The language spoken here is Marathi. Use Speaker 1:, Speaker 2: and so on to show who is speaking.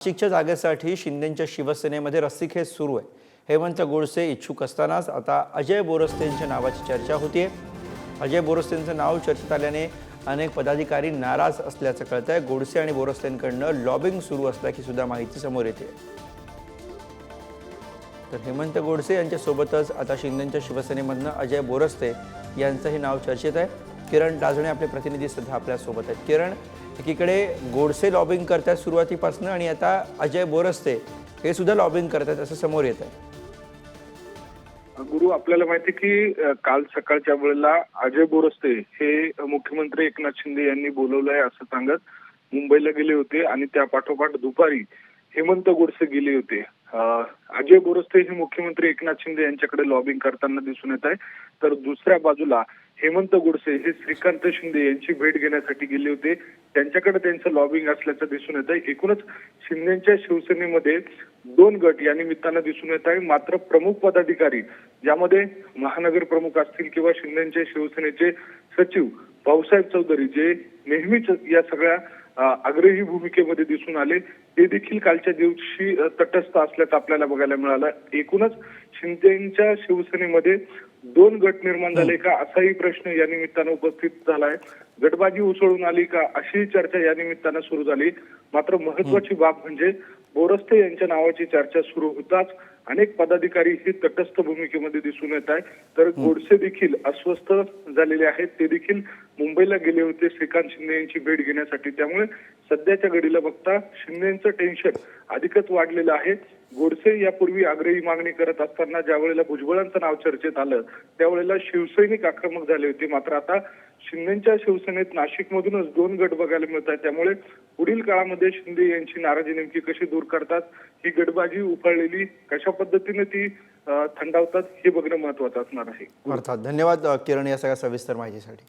Speaker 1: नाशिकच्या जागेसाठी शिंदेच्या शिवसेनेमध्ये रस्सीखेच सुरू आहे. हेमंत गोडसे इच्छुक असतानाच आता अजय बोरस्तेंच्या नावाची चर्चा होतीये. अजय बोरस्तेंचं नाव चर्चेत आल्याने अनेक पदाधिकारी नाराज असल्याचं कळत आहे गोडसे आणि बोरस्तेंकडनं लॉबिंग सुरू असल्याची सुद्धा माहिती समोर येते. तर हेमंत गोडसे यांच्यासोबतच आता शिंदेच्या शिवसेनेमधनं अजय बोरस्ते यांचंही नाव चर्चेत आहे. किरण डाजणे आपले प्रतिनिधी सध्या आपल्यासोबत आहेत. किरण एकीकडे गोडसे लॉबिंग करतात सुरुवातीपासून आणि आता अजय बोरस्ते हे सुद्धा लॉबिंग करतात असं समोर येत आहे
Speaker 2: गुरु आपल्याला माहिती की काल सकाळच्या वेळेला अजय बोरस्ते हे मुख्यमंत्री एकनाथ शिंदे यांनी बोलवलंय असं सांगत मुंबईला गेले होते आणि त्या पाठोपाठ दुपारी हेमंत गोडसे गेले होते. अजय बोरस्ते हे मुख्यमंत्री एकनाथ शिंदे यांच्याकडे लॉबिंग करताना दिसून येत आहे. तर दुसऱ्या बाजूला हेमंत गोडसे हे श्रीकांत शिंदे यांची भेट घेण्यासाठी गेले होते. त्यांच्याकडे त्यांचं लॉबिंग असल्याचं दिसून येत आहे एकूणच शिंदेच्या शिवसेनेमध्ये दोन गट या निमित्तानं दिसून येत आहे. मात्र प्रमुख पदाधिकारी ज्यामध्ये महानगर प्रमुख असतील किंवा शिंदेच्या शिवसेनेचे सचिव भाऊसाहेब चौधरी जे नेहमीच या सगळ्या आग्रही भूमिकेमध्ये दिसून आले ते देखील कालच्या दिवशी तटस्थ असल्याचं आपल्याला बघायला मिळालं. एकूणच शिंदेच्या शिवसेनेमध्ये दोन गट निर्माण झाले का? असाही प्रश्न या निमित्तानं उपस्थित झालाय. गटबाजी उसळून आली का? अशी चर्चा या निमित्तानं सुरू झाली. मात्र महत्वाची बाब म्हणजे बोरस्ते यांच्या नावाची चर्चा सुरू होताच अनेक पदाधिकारी ही तटस्थ भूमिकेमध्ये दिसून येत आहे तर गोडसे देखील अस्वस्थ झालेले आहेत. ते देखील मुंबईला गेले होते. श्रीकांत शिंदे यांची भेट घेण्यासाठी. त्यामुळे सध्याच्या घडीला बघता शिंदेचं टेन्शन अधिकच वाढलेलं आहे. गोडसे यापूर्वी आग्रही मागणी करत असताना ज्या वेळेला भुजबळांचं नाव चर्चेत आलं त्यावेळेला शिवसैनिक आक्रमक झाले होते. मात्र आता शिंदेच्या शिवसेनेत नाशिकमधूनच दोन गट बघायला मिळत आहेत त्यामुळे पुढील काळामध्ये शिंदे यांची नाराजी नेमकी कशी दूर करतात ही गटबाजी उफाळलेली कशा पद्धतीने ती थंडावतात हे बघणं महत्वाचं असणार आहे.
Speaker 1: अर्थात. धन्यवाद किरण या सगळ्या सविस्तर माहितीसाठी.